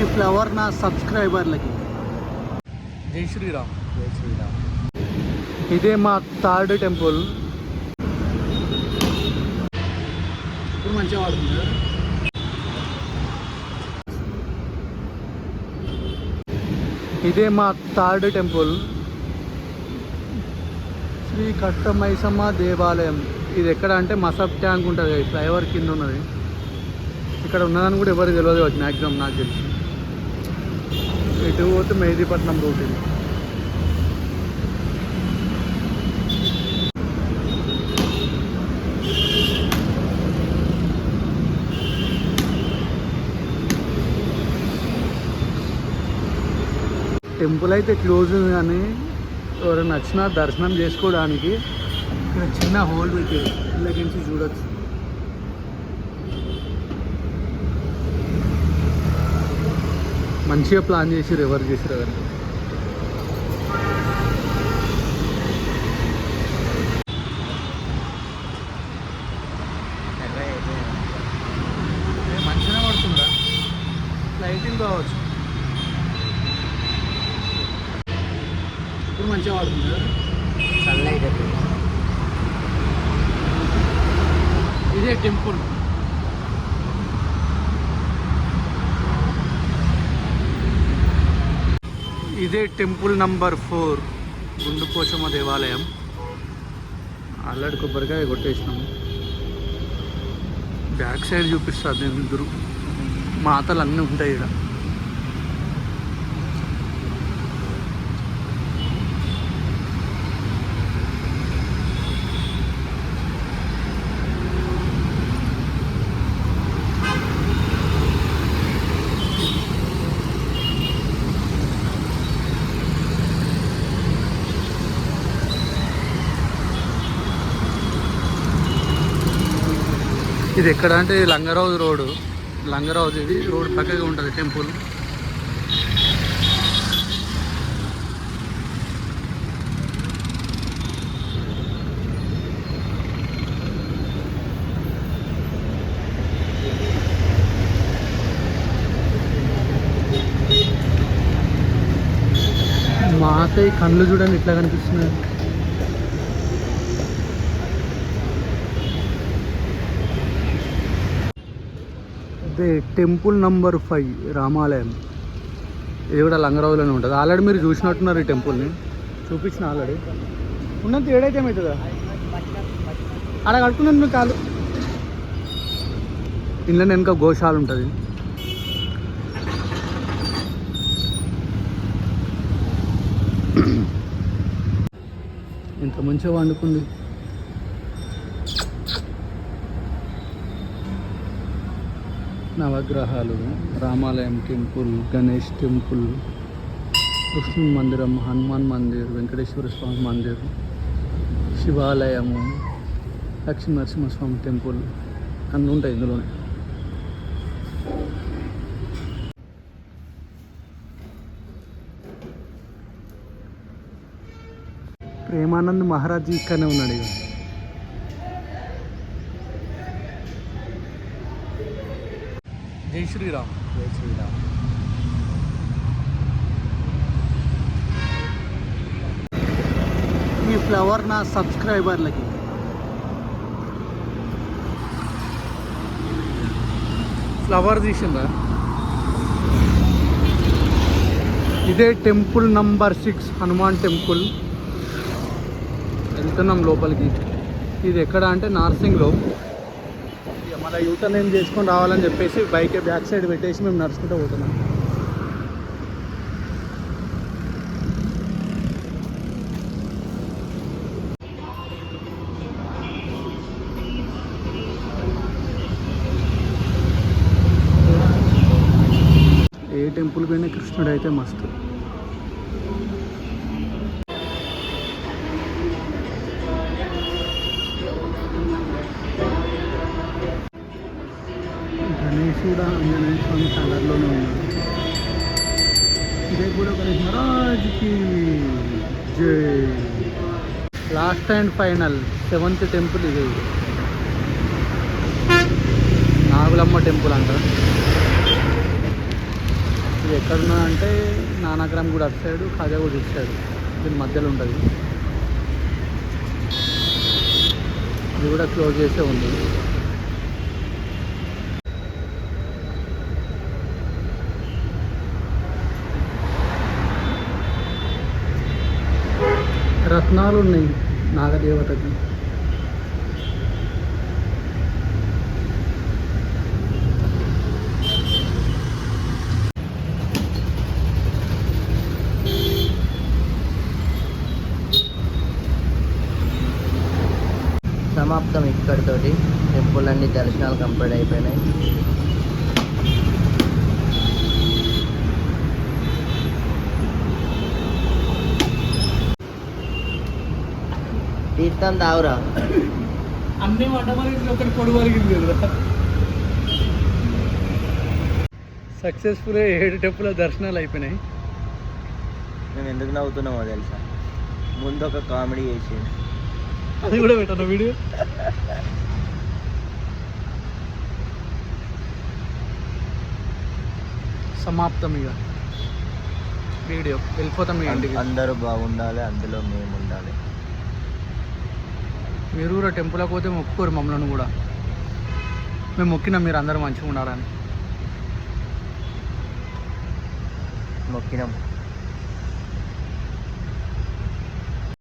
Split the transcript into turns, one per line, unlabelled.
ఈ ఫ్లవర్ నా సబ్స్క్రైబర్లకి?
జై శ్రీరామ్.
జై శ్రీరామ్.
ఇదే మా థర్డ్ టెంపుల్.
ఇప్పుడు మంచిగా వాడుతుంది కదా?
ఇదే మా థర్డ్ టెంపుల్. శ్రీ కట్టమైసమ్మ దేవాలయం. ఇది ఎక్కడ అంటే మసబ్ ట్యాంక్ ఉంటుంది ఫ్లైఓవర్ కింద ఉన్నది. ఇక్కడ ఉన్నదని కూడా ఎవరికి తెలియదు వచ్చి మ్యాక్సిమం నాకు తెలిసి. ఇటు పోతే మెహదీపట్నం రూట్ ఇది టెంపుల్ అయితే క్లోజ్ ఉంది కానీ ఎవరైనా నచ్చినా దర్శనం చేసుకోవడానికి ఇక్కడ చిన్న హోల్ పెట్టారు ఇళ్ళకి నుంచి చూడొచ్చు. మంచిగా ప్లాన్ చేసిరు ఎవరు చేసిరు కానీ
మంచిగానే పడుతుందా
లైటింగ్ కావచ్చు.
ఇప్పుడు మంచిగా వాడుతుంది? కదా?
సన్లైట్
ఇదే టెంపుల్
ఇదే టెంపుల్ నంబర్ ఫోర్ గుండుపోచమ్మ దేవాలయం. అల్లడి కొబ్బరికాయ కొట్టేసినాము బ్యాక్ సైడ్ చూపిస్తుంది నేను ఇద్దరు మాతలు అన్నీ ఉంటాయి ఇక్కడ ఇది ఎక్కడ అంటే లంగరావు రోడ్డు రోడ్ ఇది. రోడ్ పక్కగా ఉంటుంది టెంపుల్. మాత ఈ కళ్ళు చూడండి ఇట్లా కనిపిస్తున్నాయి. అదే టెంపుల్ నంబర్ ఫైవ్ రామాలయం. ఇది కూడా లంగరావులోనే ఉంటుంది. ఆల్రెడీ మీరు చూసినట్టున్నారు ఈ టెంపుల్ని. చూపించిన ఆల్రెడీ. ఉన్నంత ఏడైతే ఏమవుతుందా అలా కట్టుకున్నాను మీకు కాదు ఇంట్లో వెనుక గోశాల ఉంటుంది. ఇంత మంచిగా వండుకుంది. నవగ్రహాలు రామాలయం టెంపుల్ గణేష్ టెంపుల్ కృష్ణుని మందిరం హనుమాన్ మందిర్ వెంకటేశ్వర స్వామి మందిర్ శివాలయము లక్ష్మీ నరసింహస్వామి టెంపుల్ అన్నీ ఉంటాయి ఇందులోనే. ప్రేమానంద్ మహారాజ్ ఇక్కడనే ఉన్నాడు ఇక
జై శ్రీరామ్.
జై శ్రీరామ్.
ఈ ఫ్లవర్ నా సబ్స్క్రైబర్లకి. ఫ్లవర్ తీసిందా? ఇదే temple number six Hanuman temple. వెళ్తున్నాం లోపలికి. ఇది ఎక్కడ అంటే నార్సింగ్లో. మళ్ళీ యూటర్న్ ఏం చేసుకొని రావాలని చెప్పేసి బైక్ బ్యాక్ సైడ్ పెట్టేసి మేము నడుచుకుంటూ పోతున్నాం. ఏ టెంపుల్ పోయినా కృష్ణుడు అయితే మస్తు. కూడా ఆంజనేయ స్వామి కలర్లోనే ఉన్నాడు ఇదే కూడా గణేష్ మహారాజ్కి జై. Last and final seventh temple ఇది. నాగులమ్మ టెంపుల్ అంటారు ఇది ఎక్కడున్నా అంటే నానాగ్రామ్ కూడా అటు సైడు ఖాజా కూడా ఇటు సైడు. దీని మధ్యలో ఉంటుంది. ఇది కూడా క్లోజ్ చేసే ఉంది. రత్నాలు ఉన్నాయి నాగదేవతకి.
సమాప్తం ఇక్కడితోటి. టెంపుల్ అన్ని దర్శనాలు కంప్లీట్ అయిపోయినాయి. తీర్థం తావురా
అన్ని ఒకటి పొడి సక్సెస్ఫుల్గా ఏడు టెంపుల దర్శనాలు అయిపోయినాయి.
మేము ఎందుకు నవ్వుతున్నామో తెలుసా? ముందు ఒక కామెడీ చేసి.
అది కూడా పెట్టాను వీడియో? సమాప్తం ఇక. వీడియో. వెళ్ళిపోతాం
అందరూ బాగుండాలి అందులో మేము ఉండాలి
మీరు కూడా టెంపుల్కి పోతే మొక్కుకోరు మమ్మల్ని కూడా. మేము మొక్కినాం మీరు అందరూ మంచిగా ఉన్నారని
మొక్కినాం.